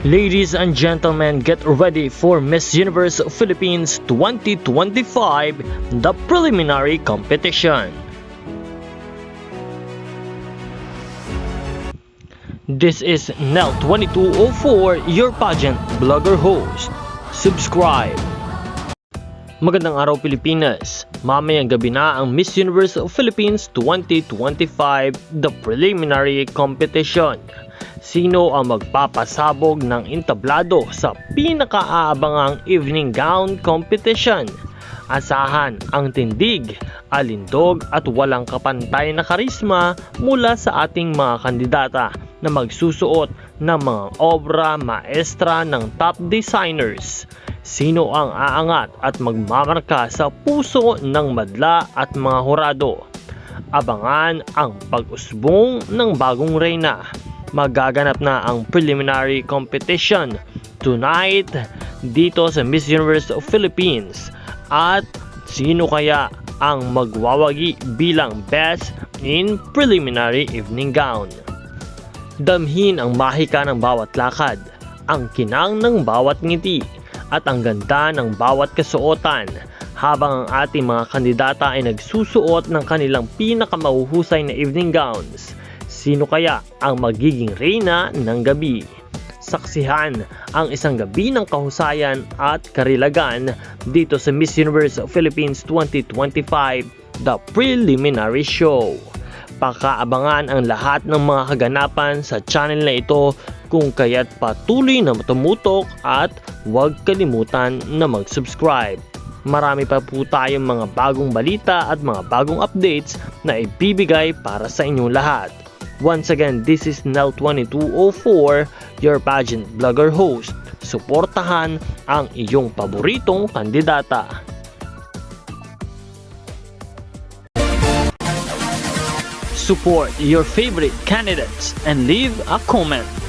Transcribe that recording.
Ladies and gentlemen, get ready for Miss Universe Philippines 2025, the preliminary competition. This is Nel 2204, your pageant blogger host. Subscribe. Magandang araw Pilipinas. Mamayang gabi na ang Miss Universe Philippines 2025, the preliminary competition. Sino ang magpapasabog ng entablado sa pinakaabangang evening gown competition? Asahan ang tindig, alindog at walang kapantay na karisma mula sa ating mga kandidata na magsusuot ng mga obra maestra ng top designers. Sino ang aangat at magmamarka sa puso ng madla at mga hurado? Abangan ang pag-usbong ng bagong reyna. Magaganap na ang preliminary competition tonight dito sa Miss Universe of Philippines. At sino kaya ang magwawagi bilang best in preliminary evening gown? Damhin ang mahika ng bawat lakad, ang kinang ng bawat ngiti, at ang ganda ng bawat kasuotan habang ang ating mga kandidata ay nagsusuot ng kanilang pinakamahuhusay na evening gowns. Sino kaya ang magiging reyna ng gabi? Saksihan ang isang gabi ng kahusayan at karilagan dito sa Miss Universe Philippines 2025, the preliminary show. Pakaabangan ang lahat ng mga kaganapan sa channel na ito kung kaya't patuloy na tumutok at huwag kalimutan na mag-subscribe. Marami pa po tayong mga bagong balita at mga bagong updates na ibibigay para sa inyong lahat. Once again, this is Nel2204, your pageant blogger host. Suportahan ang iyong paboritong kandidata. Support your favorite candidates and leave a comment.